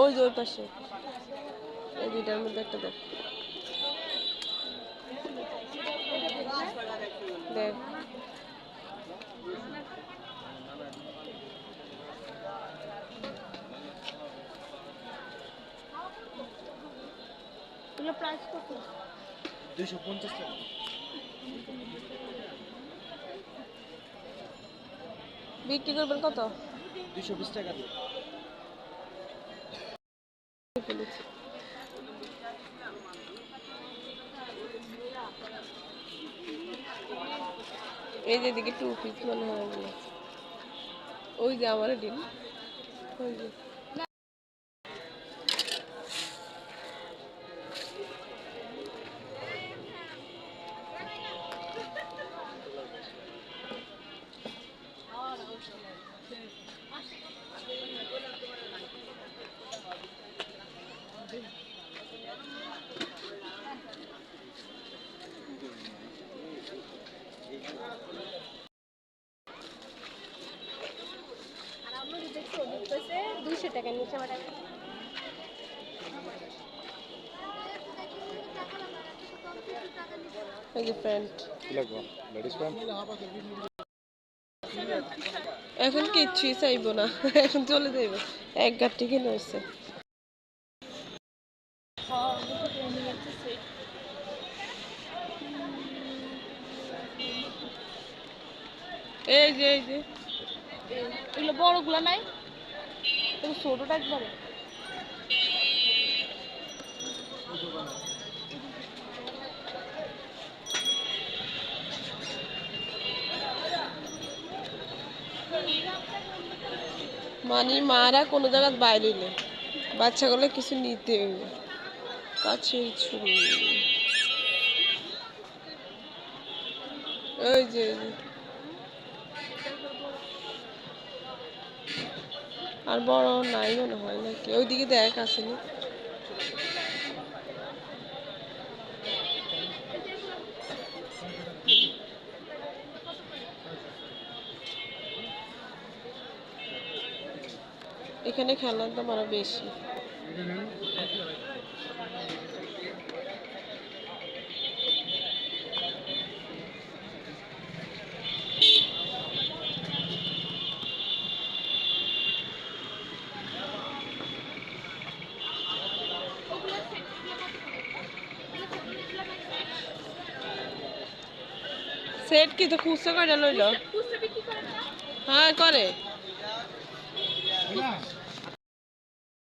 ওই যে ওই পাশে। এই দুইটার মধ্যে একটা দেখ। দেখ। প্রাইস কত? দুইশো পঞ্চাশ টাকা। বিক্রি করবেন কত? দুইশো বিশ টাকা দিয়ে। এই যে দিকে টু পিস মনে হয় ওই যে আমার ডিম। ওই যে। দুইশো টাকা নিচে আমার এখন কিচ্ছুই চাইব না এখন চলে যাইব। এক গাঠি কিনে হয়েছে এই যে এই যে। এগুলো বড়গুলো নাই? তুমি ছোটটা একবারে মানে মারা কোনো জায়গায় বাইরে নেই। বাচ্চাগুলো কিছু নিতে কাছে ওই যে। আর বড় নাই মনে হয় নাকি? ওইদিকে দেখ আসেনি। এখানে খেলার আরও বেশি। সেট কি তো খুচরা করে লইল হ্যাঁ করে।